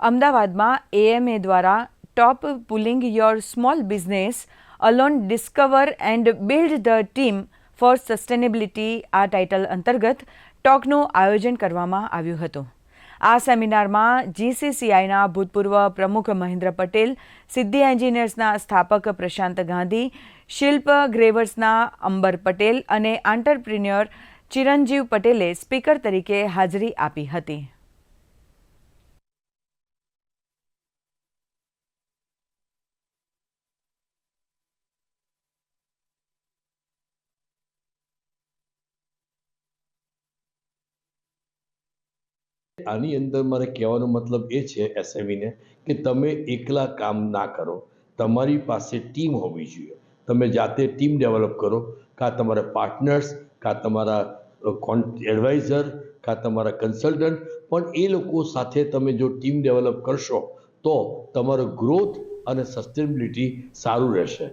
અમદાવાદમાં એએમએ દ્વારા top pulling your small business alone discover and build the team for sustainability આ title અંતર્ગત ટોકનું આયોજન કરવામાં આવ્યું હતું. આ સેમિનારમાં જીસીસીઆઈના ભૂતપૂર્વ પ્રમુખ મહેન્દ્ર પટેલ, સિદ્ધિ એન્જિનિયર્સના સ્થાપક પ્રશાંત ગાંધી, શિલ્પ ગ્રેવર્સના અંબર પટેલ અને આંટરપ્રિન્યોર ચિરંજીવ પટેલે સ્પીકર તરીકે હાજરી આપી હતી. આની અંદર મારે કહેવાનો મતલબ એ છે એસએમઈને કે તમે એકલા કામ ના કરો. તમારી પાસે ટીમ હોવી જોઈએ. તમે જાતે ટીમ ડેવલપ કરો. કાં તમારા પાર્ટનર્સ, કાં તમારા કોન, એડવાઇઝર, કાં તમારા કન્સલ્ટન્ટ, પણ એ લોકો સાથે તમે જો ટીમ ડેવલપ કરશો, તો તમારો ગ્રોથ અને સસ્ટેનેબિલિટી સારું રહેશે.